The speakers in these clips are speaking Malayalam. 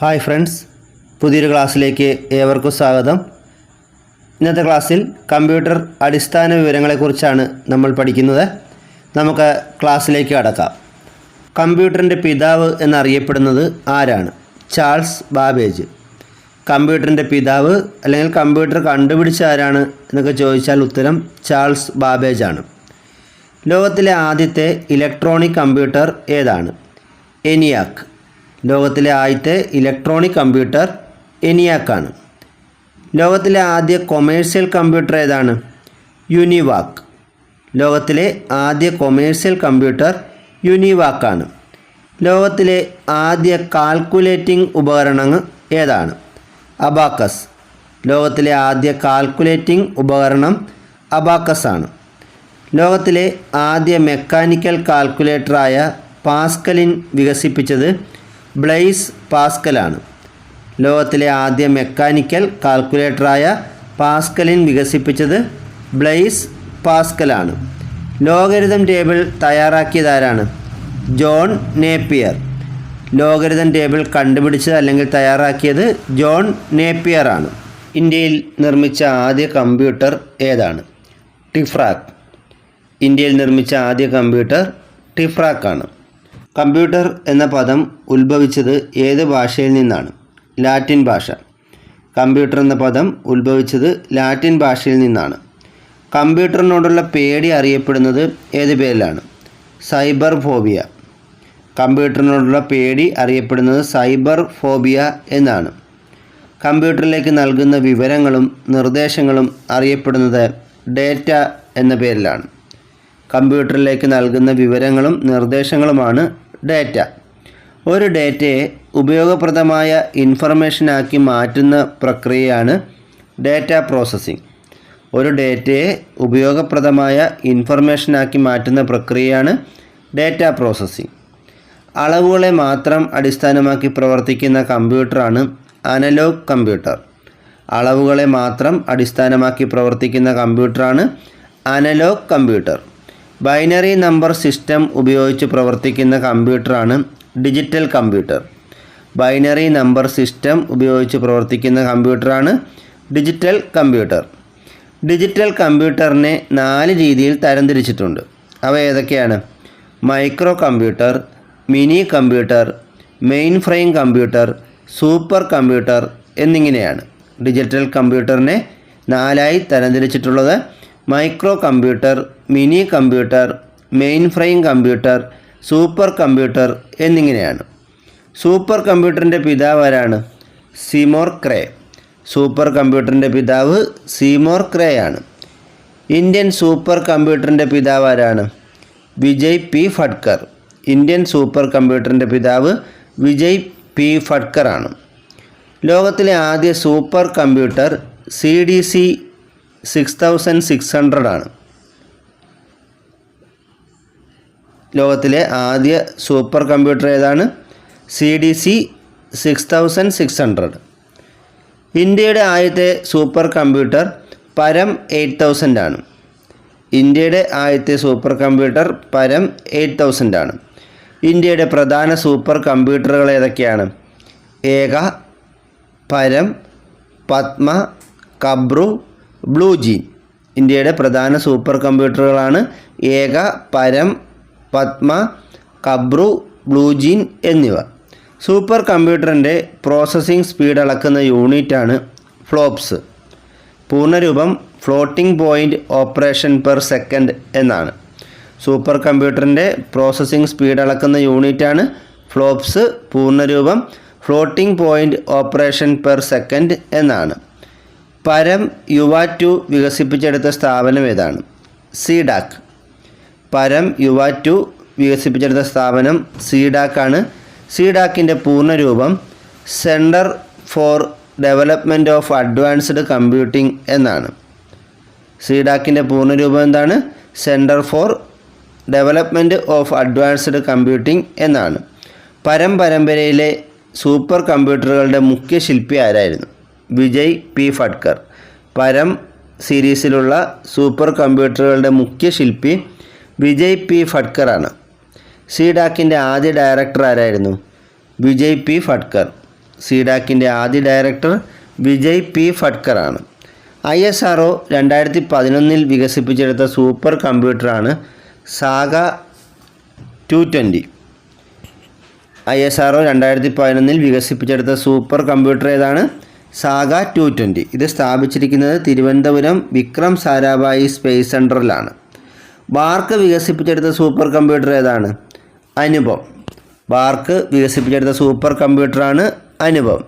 ഹായ് ഫ്രണ്ട്സ് പുതിയൊരു ക്ലാസ്സിലേക്ക് ഏവർക്കും സ്വാഗതം. ഇന്നത്തെ ക്ലാസ്സിൽ കമ്പ്യൂട്ടർ അടിസ്ഥാന വിവരങ്ങളെക്കുറിച്ചാണ് നമ്മൾ പഠിക്കുന്നത്. നമുക്ക് ക്ലാസ്സിലേക്ക് കടക്കാം. കമ്പ്യൂട്ടറിന്റെ പിതാവ് എന്നറിയപ്പെടുന്നത് ആരാണ്? Charles Babbage. കമ്പ്യൂട്ടറിന്റെ പിതാവ് അല്ലെങ്കിൽ കമ്പ്യൂട്ടർ കണ്ടുപിടിച്ച ആരാണ് എന്നൊക്കെ ചോദിച്ചാൽ ഉത്തരം ചാൾസ് ബാബേജ് ആണ് ലോകത്തിലെ ആദ്യത്തെ ഇലക്ട്രോണിക് കമ്പ്യൂട്ടർ ഏതാണ്? എനിയാക്ക്. ലോകത്തിലെ ആദ്യത്തെ ഇലക്ട്രോണിക് കമ്പ്യൂട്ടർ എനിയാക്കാണ് ലോകത്തിലെ ആദ്യ കൊമേഴ്സ്യൽ കമ്പ്യൂട്ടർ ഏതാണ്? യുനിവാക്ക് ലോകത്തിലെ ആദ്യ കൊമേഴ്സ്യൽ കമ്പ്യൂട്ടർ യുനിവാക്കാണ് ലോകത്തിലെ ആദ്യ കാൽക്കുലേറ്റിംഗ് ഉപകരണങ്ങൾ ഏതാണ്? അബാക്കസ് ലോകത്തിലെ ആദ്യ കാൽക്കുലേറ്റിംഗ് ഉപകരണം അബാക്കസ് ആണ്. ലോകത്തിലെ ആദ്യ മെക്കാനിക്കൽ കാൽക്കുലേറ്ററായ പാസ്കലിൻ വികസിപ്പിച്ചത് ബ്ലൈസ് പാസ്കലാണ്. ലോകത്തിലെ ആദ്യ മെക്കാനിക്കൽ കാൽക്കുലേറ്ററായ പാസ്കലിൻ വികസിപ്പിച്ചത് ബ്ലൈസ് പാസ്കലാണ്. Logarithm table തയ്യാറാക്കിയതാരാണ്? John Napier. ലോകരിതം table കണ്ടുപിടിച്ചത് അല്ലെങ്കിൽ തയ്യാറാക്കിയത് ജോൺ നേപ്പിയർ ആണ് ഇന്ത്യയിൽ നിർമ്മിച്ച ആദ്യ കമ്പ്യൂട്ടർ ഏതാണ്? ടിഫ്രാക്ക്. ഇന്ത്യയിൽ നിർമ്മിച്ച ആദ്യ കമ്പ്യൂട്ടർ ടിഫ്രാക്കാണ്. കമ്പ്യൂട്ടർ എന്ന പദം ഉത്ഭവിച്ചത് ഏത് ഭാഷയിൽ നിന്നാണ്? ലാറ്റിൻ ഭാഷ. കമ്പ്യൂട്ടർ എന്ന പദം ഉത്ഭവിച്ചത് ലാറ്റിൻ ഭാഷയിൽ നിന്നാണ്. കമ്പ്യൂട്ടറിനോടുള്ള പേടി അറിയപ്പെടുന്നത് ഏത് പേരിലാണ്? Cyber phobia. കമ്പ്യൂട്ടറിനോടുള്ള പേടി അറിയപ്പെടുന്നത് സൈബർ ഫോബിയ എന്നാണ്. കമ്പ്യൂട്ടറിലേക്ക് നൽകുന്ന വിവരങ്ങളും നിർദ്ദേശങ്ങളും അറിയപ്പെടുന്നത് ഡേറ്റ എന്ന പേരിലാണ്. കമ്പ്യൂട്ടറിലേക്ക് നൽകുന്ന വിവരങ്ങളും നിർദ്ദേശങ്ങളുമാണ് ഡേറ്റ. ഒരു ഡേറ്റയെ ഉപയോഗപ്രദമായ ഇൻഫർമേഷനാക്കി മാറ്റുന്ന പ്രക്രിയയാണ് ഡേറ്റ പ്രോസസ്സിംഗ്. ഒരു ഡേറ്റയെ ഉപയോഗപ്രദമായ ഇൻഫർമേഷനാക്കി മാറ്റുന്ന പ്രക്രിയയാണ് ഡേറ്റ പ്രോസസ്സിംഗ്. അളവുകളെ മാത്രം അടിസ്ഥാനമാക്കി പ്രവർത്തിക്കുന്ന കമ്പ്യൂട്ടറാണ് അനലോഗ് കമ്പ്യൂട്ടർ. അളവുകളെ മാത്രം അടിസ്ഥാനമാക്കി പ്രവർത്തിക്കുന്ന കമ്പ്യൂട്ടറാണ് analog computer. Binary number system ഉപയോഗിച്ച് പ്രവർത്തിക്കുന്ന കമ്പ്യൂട്ടറാണ് digital computer. Binary number system ഉപയോഗിച്ച് പ്രവർത്തിക്കുന്ന കമ്പ്യൂട്ടറാണ് ഡിജിറ്റൽ കമ്പ്യൂട്ടർ. ഡിജിറ്റൽ കമ്പ്യൂട്ടറിനെ നാല് രീതിയിൽ തരംതിരിച്ചിട്ടുണ്ട്. അവ ഏതൊക്കെയാണ്? Micro computer mini computer main frame computer super computer എന്നിങ്ങനെയാണ്. ഡിജിറ്റൽ കമ്പ്യൂട്ടറിനെ നാലായി തരംതിരിച്ചിട്ടുള്ളത് micro computer mini computer main frame computer super computer എന്നിങ്ങനെയാണ്. സൂപ്പർ കമ്പ്യൂട്ടറിന്റെ പിതാവ് ആരാണ്? സിമോർ ക്രേ. സൂപ്പർ കമ്പ്യൂട്ടറിന്റെ പിതാവ് സിമോർ ക്രേ ആണ്. ഇന്ത്യൻ സൂപ്പർ കമ്പ്യൂട്ടറിന്റെ പിതാവ് ആരാണ്? Vijay P Bhatkar. Indian super കമ്പ്യൂട്ടറിന്റെ പിതാവ് വിജയ് പി ഫഡ്കർ ആണ്. ലോകത്തിലെ ആദ്യ super computer C D C six thousand six hundred ആണ്. ലോകത്തിലെ ആദ്യ സൂപ്പർ കമ്പ്യൂട്ടർ ഏതാണ്? C D C six thousand six hundred. ഇന്ത്യയുടെ ആദ്യത്തെ super computer Param eight thousand ആണ്. ഇന്ത്യയുടെ ആദ്യത്തെ super computer Param eight thousand ആണ്. ഇന്ത്യയുടെ പ്രധാന സൂപ്പർ കമ്പ്യൂട്ടറുകൾ ഏതൊക്കെയാണ്? ഏക പരം പത്മ കബ്രു ബ്ലൂ ജീൻ ഇന്ത്യയുടെ പ്രധാന സൂപ്പർ കമ്പ്യൂട്ടറുകളാണ് ഏക പരം പത്മ കബ്രു ബ്ലൂ ജീൻ എന്നിവ. സൂപ്പർ കമ്പ്യൂട്ടറിന്റെ പ്രോസസ്സിംഗ് സ്പീഡ് അളക്കുന്ന യൂണിറ്റാണ് FLOPS പൂർണരൂപം floating point operation per second എന്നാണ്. സൂപ്പർ കമ്പ്യൂട്ടറിന്റെ പ്രോസസ്സിംഗ് സ്പീഡ് അളക്കുന്ന യൂണിറ്റാണ് FLOPS പൂർണരൂപം floating point operation per second എന്നാണ്. പരം യുവ ടു വികസിപ്പിച്ചെടുത്ത സ്ഥാപനം ഏതാണ്? സീഡാക്ക്. പരം യുവ ടു വികസിപ്പിച്ചെടുത്ത സ്ഥാപനം സിഡാക്കാണ്. സിഡാക്കിന്റെ പൂർണരൂപം Centre for Development of Advanced Computing എന്നാണ്. സിഡാക്കിന്റെ പൂർണരൂപം എന്താണ്? Centre for Development of Advanced Computing എന്നാണ്. പരം പരമ്പരയിലെ സൂപ്പർ കമ്പ്യൂട്ടറുകളുടെ മുഖ്യ ശില്പി ആരായിരുന്നു? വിജയ് പി ഫഡ്കർ. പരം സീരീസിലുള്ള സൂപ്പർ കമ്പ്യൂട്ടറുകളുടെ മുഖ്യ ശില്പി വിജയ് പി ഫഡ്കർ ആണ് സീഡാക്കിന്റെ ആദ്യ ഡയറക്ടർ ആരായിരുന്നു? വിജയ് പി ഫഡ്കർ. സീഡാക്കിന്റെ ആദ്യ ഡയറക്ടർ വിജയ് പി ഫഡ്കറാണ്. ഐ എസ് ആർ ഒ രണ്ടായിരത്തി പതിനൊന്നിൽ വികസിപ്പിച്ചെടുത്ത super കമ്പ്യൂട്ടറാണ് SAGA two twenty I S R O രണ്ടായിരത്തി പതിനൊന്നിൽ വികസിപ്പിച്ചെടുത്ത സൂപ്പർ കമ്പ്യൂട്ടർ ഏതാണ്? സാഗ ടു ട്വന്റി ഇത് സ്ഥാപിച്ചിരിക്കുന്നത് തിരുവനന്തപുരം വിക്രം സാരാഭായി സ്പേസ് സെന്ററിലാണ് ബാർക്ക് വികസിപ്പിച്ചെടുത്ത സൂപ്പർ കമ്പ്യൂട്ടർ ഏതാണ്? അനുപം. ബാർക്ക് വികസിപ്പിച്ചെടുത്ത സൂപ്പർ കമ്പ്യൂട്ടറാണ് അനുപം.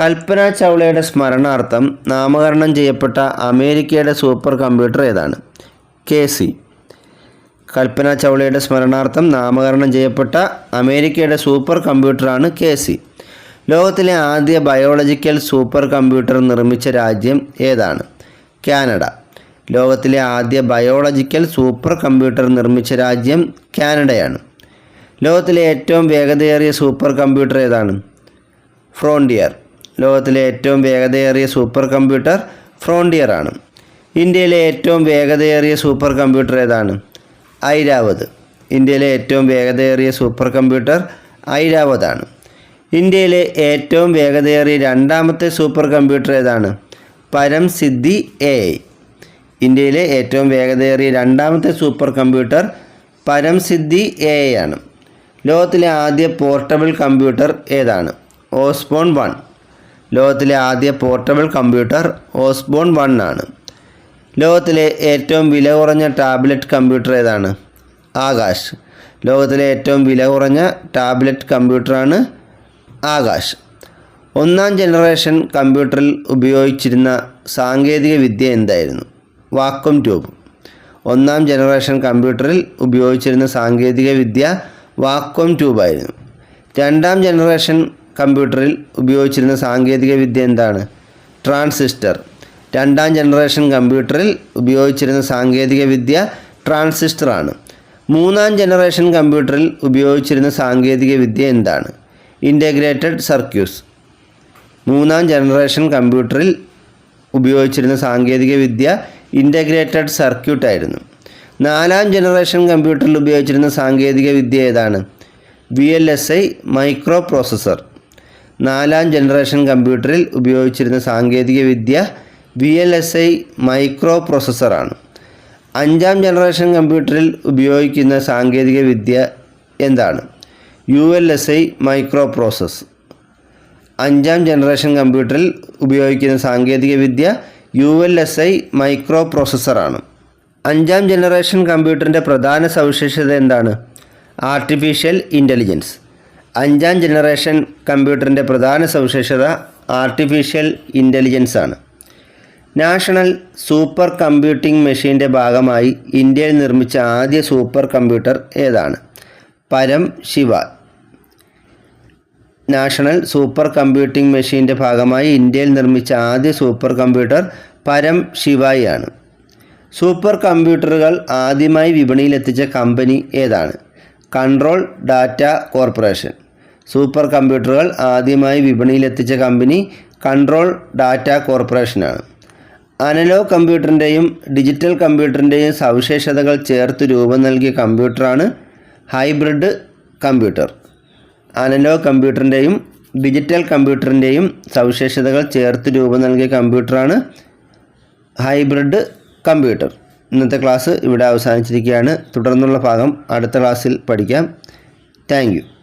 കൽപ്പന ചൗളയുടെ സ്മരണാർത്ഥം നാമകരണം ചെയ്യപ്പെട്ട അമേരിക്കയുടെ സൂപ്പർ കമ്പ്യൂട്ടർ ഏതാണ്? K C. കൽപ്പന ചൗളയുടെ സ്മരണാർത്ഥം നാമകരണം ചെയ്യപ്പെട്ട അമേരിക്കയുടെ സൂപ്പർ കമ്പ്യൂട്ടറാണ് കെ സി. ലോകത്തിലെ ആദ്യ ബയോളജിക്കൽ സൂപ്പർ കമ്പ്യൂട്ടർ നിർമ്മിച്ച രാജ്യം ഏതാണ്? കാനഡ. ലോകത്തിലെ ആദ്യ ബയോളജിക്കൽ സൂപ്പർ കമ്പ്യൂട്ടർ നിർമ്മിച്ച രാജ്യം കാനഡയാണ്. ലോകത്തിലെ ഏറ്റവും വേഗതയേറിയ സൂപ്പർ കമ്പ്യൂട്ടർ ഏതാണ്? ഫ്രോണ്ടിയർ. ലോകത്തിലെ ഏറ്റവും വേഗതയേറിയ സൂപ്പർ കമ്പ്യൂട്ടർ ഫ്രോണ്ടിയർ ആണ് ഇന്ത്യയിലെ ഏറ്റവും വേഗതയേറിയ സൂപ്പർ കമ്പ്യൂട്ടർ ഏതാണ്? ഐരാവത്. ഇന്ത്യയിലെ ഏറ്റവും വേഗതയേറിയ സൂപ്പർ കമ്പ്യൂട്ടർ ഐരാവതാണ്. ഇന്ത്യയിലെ ഏറ്റവും വേഗതയേറിയ രണ്ടാമത്തെ സൂപ്പർ കമ്പ്യൂട്ടർ ഏതാണ്? പരം സിദ്ധി എ ഇന്ത്യയിലെ ഏറ്റവും വേഗതയേറിയ രണ്ടാമത്തെ സൂപ്പർ കമ്പ്യൂട്ടർ പരം സിദ്ധി എ ആണ്. ലോകത്തിലെ ആദ്യ പോർട്ടബിൾ കമ്പ്യൂട്ടർ ഏതാണ്? Osborne one. ലോകത്തിലെ ആദ്യ പോർട്ടബിൾ കമ്പ്യൂട്ടർ ഓസ്ബോൺ വൺ ആണ്. ലോകത്തിലെ ഏറ്റവും വില കുറഞ്ഞ ടാബ്ലറ്റ് കമ്പ്യൂട്ടർ ഏതാണ്? ആകാശ്. ലോകത്തിലെ ഏറ്റവും വില കുറഞ്ഞ ടാബ്ലറ്റ് കമ്പ്യൂട്ടറാണ് ആകാശ്. ഒന്നാം ജനറേഷൻ കമ്പ്യൂട്ടറിൽ ഉപയോഗിച്ചിരുന്ന സാങ്കേതിക വിദ്യ എന്തായിരുന്നു? Vacuum tube. ഒന്നാം ജനറേഷൻ കമ്പ്യൂട്ടറിൽ ഉപയോഗിച്ചിരുന്ന സാങ്കേതിക വിദ്യ വാക്വം ട്യൂബായിരുന്നു. രണ്ടാം ജനറേഷൻ കമ്പ്യൂട്ടറിൽ ഉപയോഗിച്ചിരുന്ന സാങ്കേതിക വിദ്യ എന്താണ്? ട്രാൻസിസ്റ്റർ. രണ്ടാം ജനറേഷൻ കമ്പ്യൂട്ടറിൽ ഉപയോഗിച്ചിരുന്ന സാങ്കേതിക വിദ്യ ട്രാൻസിസ്റ്ററാണ്. മൂന്നാം ജനറേഷൻ കമ്പ്യൂട്ടറിൽ ഉപയോഗിച്ചിരുന്ന സാങ്കേതിക വിദ്യ എന്താണ്? ഇന്റഗ്രേറ്റഡ് സർക്യൂസ് മൂന്നാം ജനറേഷൻ കമ്പ്യൂട്ടറിൽ ഉപയോഗിച്ചിരുന്ന സാങ്കേതിക വിദ്യ ഇന്റഗ്രേറ്റഡ് സർക്യൂട്ട് ആയിരുന്നു. നാലാം ജനറേഷൻ കമ്പ്യൂട്ടറിൽ ഉപയോഗിച്ചിരുന്ന സാങ്കേതിക വിദ്യ ഏതാണ്? V L S I micro processor നാലാം ജനറേഷൻ കമ്പ്യൂട്ടറിൽ ഉപയോഗിച്ചിരുന്ന സാങ്കേതിക വിദ്യ V L S I micro പ്രോസസ്സറാണ് അഞ്ചാം ജനറേഷൻ കമ്പ്യൂട്ടറിൽ ഉപയോഗിക്കുന്ന സാങ്കേതിക വിദ്യ എന്താണ്? U L S I micro process അഞ്ചാം ജനറേഷൻ കമ്പ്യൂട്ടറിൽ ഉപയോഗിക്കുന്ന സാങ്കേതിക വിദ്യ U L S I micro പ്രോസസ്സറാണ് അഞ്ചാം ജനറേഷൻ കമ്പ്യൂട്ടറിന്റെ പ്രധാന സവിശേഷത എന്താണ്? Artificial intelligence. അഞ്ചാം ജനറേഷൻ കമ്പ്യൂട്ടറിന്റെ പ്രധാന സവിശേഷത ആർട്ടിഫിഷ്യൽ ഇന്റലിജൻസ് ആണ് നാഷണൽ സൂപ്പർ കമ്പ്യൂട്ടിംഗ് മെഷീന്റെ ഭാഗമായി ഇന്ത്യയിൽ നിർമ്മിച്ച ആദ്യ സൂപ്പർ കമ്പ്യൂട്ടർ ഏതാണ്? പരം ശിവ. നാഷണൽ സൂപ്പർ കമ്പ്യൂട്ടിംഗ് മെഷീന്റെ ഭാഗമായി ഇന്ത്യയിൽ നിർമ്മിച്ച ആദ്യ സൂപ്പർ കമ്പ്യൂട്ടർ പരം ശിവായി ആണ്. സൂപ്പർ കമ്പ്യൂട്ടറുകൾ ആദ്യമായി വിപണിയിലെത്തിച്ച കമ്പനി ഏതാണ്? Control data corporation. സൂപ്പർ കമ്പ്യൂട്ടറുകൾ ആദ്യമായി വിപണിയിലെത്തിച്ച കമ്പനി കൺട്രോൾ ഡാറ്റ കോർപ്പറേഷനാണ് അനലോഗ് കമ്പ്യൂട്ടറിന്റെയും ഡിജിറ്റൽ കമ്പ്യൂട്ടറിന്റെയും സവിശേഷതകൾ ചേർത്ത് രൂപം നൽകിയ കമ്പ്യൂട്ടറാണ് ഹൈബ്രിഡ് കമ്പ്യൂട്ടർ. അനലോഗ് കമ്പ്യൂട്ടറിന്റെയും ഡിജിറ്റൽ കമ്പ്യൂട്ടറിന്റെയും സവിശേഷതകൾ ചേർത്ത് രൂപം നൽകിയ കമ്പ്യൂട്ടറാണ് ഹൈബ്രിഡ് കമ്പ്യൂട്ടർ ഇന്നത്തെ ക്ലാസ് ഇവിടെ അവസാനിച്ചിരിക്കുകയാണ്. തുടർന്നുള്ള ഭാഗം അടുത്ത ക്ലാസ്സിൽ പഠിക്കാം. താങ്ക്